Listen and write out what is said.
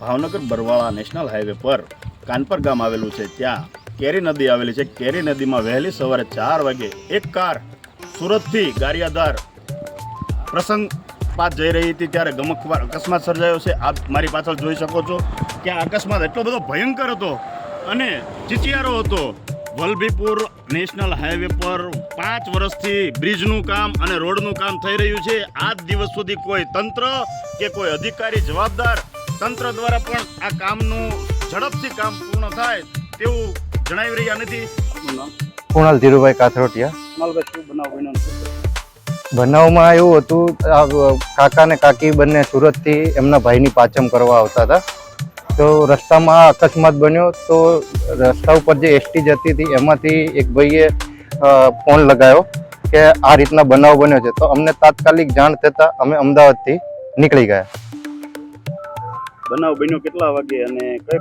Bhavnagar Barwala national highway પર કાનપર ગામ આવેલું છે. ત્યાં કેરી નદી આવેલી છે. કેરી નદીમાં વહેલી સવારે ચાર વાગે એક કાર સુરતથી ગારિયાધાર પ્રસંગ પાસ જઈ રહી હતી ત્યારે ગમકવાર અકસ્માત સર્જાયો છે. આપ મારી પાછળ જોઈ શકો છો કે આ અકસ્માત એટલો બધો ભયંકર હતો અને ચિચિયારો હતો. વલભીપુર નેશનલ હાઈવે પર પાંચ વર્ષથી બ્રિજનું કામ અને રોડનું કામ થઈ રહ્યું છે. આજ દિવસ સુધી કોઈ તંત્ર કે કોઈ અધિકારી જવાબદાર તંત્ર દ્વારા પણ આ કામનું ઝડપથી કામ પૂર્ણ થાય તેવું જણાવી રહ્યા નથી. કુણાલ ધીરુભાઈ કાથરોટિયા. માલભાઈ શું બનાવ બન્યો બનાવમાં એવું હતું આ કાકા ને કાકી બંને સુરતથી એમના ભાઈની પાચમ કરવા આવતા હતા. તો રસ્તામાં આ અકસ્માત બન્યો તો રસ્તા ઉપર જે એસટી જતી હતી એમાંથી એક ભાઈએ ફોન લગાવ્યો કે આ રીતના બનાવ બન્યો છે. તો અમને તાત્કાલિક જાણ થતાં અમે અમદાવાદથી નીકળી ગયા. બનાવ બન્યો કેટલા વાગે અને કઈ